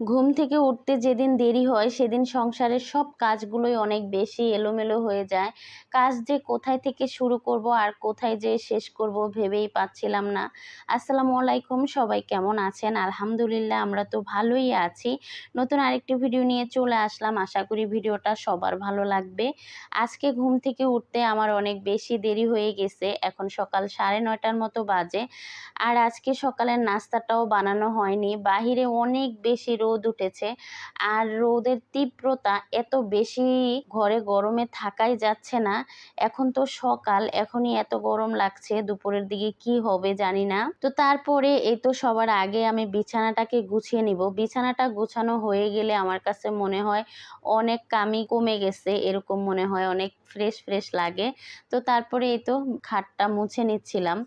ঘুম থেকে উঠতে যেদিন দেরি হয়, সেদিন সংসারের সব কাজগুলোই অনেক বেশি এলোমেলো হয়ে যায়। কাজ যে কোথায় থেকে শুরু করব আর কোথায় যে শেষ করব ভেবেই পাচ্ছিলাম না। আসসালামু আলাইকুম, সবাই কেমন আছেন? আলহামদুলিল্লাহ, আমরা তো ভালোই আছি। নতুন আরেকটি ভিডিও নিয়ে চলে আসলাম। আশা করি ভিডিওটা সবার ভালো লাগবে। আজকে ঘুম থেকে উঠতে আমার অনেক বেশি দেরি হয়ে গেছে। এখন সকাল সাড়ে নয়টার মতো বাজে। আর আজকে সকালের নাস্তাটাও বানানো হয়নি। বাহিরে অনেক বেশি রোদ উঠেছে। আর রোদের তীব্রতা এত বেশি ঘরে গরমে থাকাই যাচ্ছে না। এখন তো সকাল, এখনই এত গরম লাগছে, দুপুরের দিকে কি হবে জানি না। তো তারপরে এই তো সবার আগে আমি বিছানাটাকে গুছিয়ে নিব। বিছানাটা গুছানো হয়ে গেলে আমার কাছে মনে হয় অনেক কামি কমে গেছে, এরকম মনে হয়, অনেক ফ্রেশ ফ্রেশ লাগে। তো তারপরে এই তো খাটটা মুছে নিচ্ছিলাম।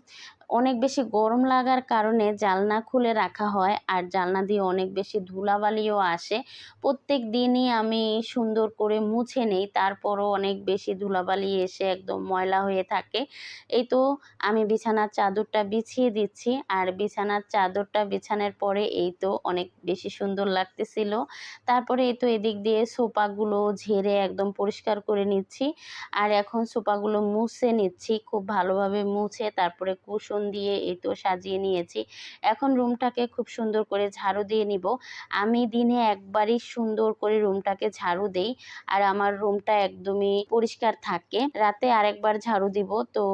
অনেক বেশি গরম লাগার কারণে জালনা খুলে রাখা হয় আর জালনা দিয়ে অনেক বেশি ধুলাবালিও আসে। প্রত্যেক দিনই আমি সুন্দর করে মুছে নেই, তারপরও অনেক বেশি ধুলাবালি এসে একদম ময়লা হয়ে থাকে। এই তো আমি বিছানার চাদরটা বিছিয়ে দিচ্ছি আর বিছানার চাদরটা বিছানোর পরে এই তো অনেক বেশি সুন্দর লাগতেছিল। তারপরে এই তো এদিক দিয়ে সোফাগুলো ঝেড়ে একদম পরিষ্কার করে নিচ্ছি। আর এখন সোফাগুলো মুছে নিচ্ছি, খুব ভালোভাবে মুছে তারপরে কুশন দিয়ে এই তো সাজিয়ে নিয়েছি। এখন রুমটাকে খুব সুন্দর করে ঝাড়ু দিয়ে নিব। আমি দিনে একবারই সুন্দর করে রুমটাকে ঝাড়ু দেই আর আমার রুমটা একদমই পরিষ্কার থাকে। রাতে আরেকবার ঝাড়ু দিব, তো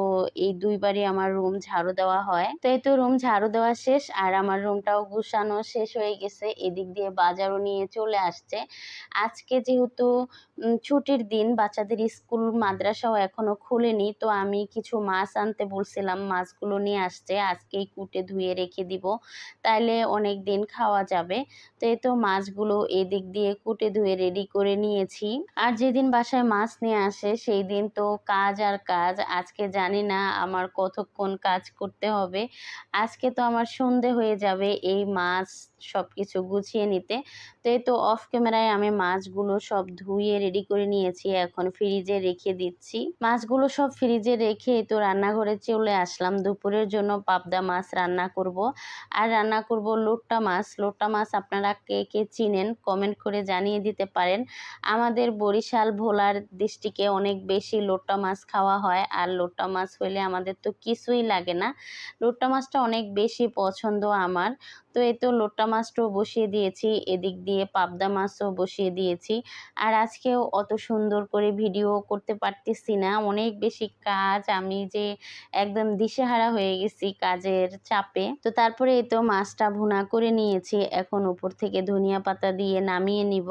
এই দুইবারই আমার রুম ঝাড়ু দেওয়া হয়। তো এই তো রুম ঝাড়ু দেওয়া শেষ আর আমার রুমটাও গুছানো শেষ হয়ে গেছে। এদিক দিয়ে বাজারও নিয়ে চলে আসছে। আজকে যেহেতু ছুটির দিন, বাচ্চাদের স্কুল, মাদ্রাসাও এখনও খুলেনি, তো আমি কিছু মাছ আনতে বলছিলাম। মাছগুলো নিয়ে আসছে, আজকেই কুটে ধুয়ে রেখে দিব। তাইলে অনেক দিন খাওয়া যাবে। তো এই তো মাছগুলো এদিক দিয়ে কুটে ধুয়ে রেডি করে নিয়েছি। আর যেদিন বাসায় মাছ নিয়ে আসে, সেই দিন তো কাজ আর কাজ। আজকে জানি না আমার কতক্ষণ কাজ করতে হবে। আজকে তো আমার সন্ধে হয়ে যাবে এই মাছ সব কিছু গুছিয়ে নিতে। তো এই তো অফ ক্যামেরায় আমি মাছগুলো সব ধুয়ে রেডি করে নিয়েছি, এখন ফ্রিজে রেখে দিচ্ছি। মাছগুলো সব ফ্রিজে রেখে তো রান্নাঘরে চলে আসলাম। দুপুরের জন্য পাবদা মাছ রান্না করব। আর রান্না করব লোট্টা মাছ। লোট্টা মাছ আপনারা কে কে চিনেন কমেন্ট করে জানিয়ে দিতে পারেন। আমাদের বরিশাল ভোলার দৃষ্টিকে অনেক বেশি লোট্টা মাছ খাওয়া হয়। আর লোট্টা মাছ হইলে আমাদের তো কিছুই লাগে না। লোট্টা মাছটা অনেক বেশি পছন্দ আমার। তো এই তো লোট্টা মাছটাও বসিয়ে দিয়েছি, এদিক দিয়ে পাবদা মাছও বসিয়ে দিয়েছি। আর আজকেও অত সুন্দর করে ভিডিও করতে পারতেছি না, অনেক বেশি কাজ, আমি যে একদম দিশেহারা হয়ে গেছি কাজের চাপে। তো তারপরে এই তো মাছটা ভুনা করে নিয়েছি, এখন উপর থেকে ধনিয়া পাতা দিয়ে নামিয়ে নিব।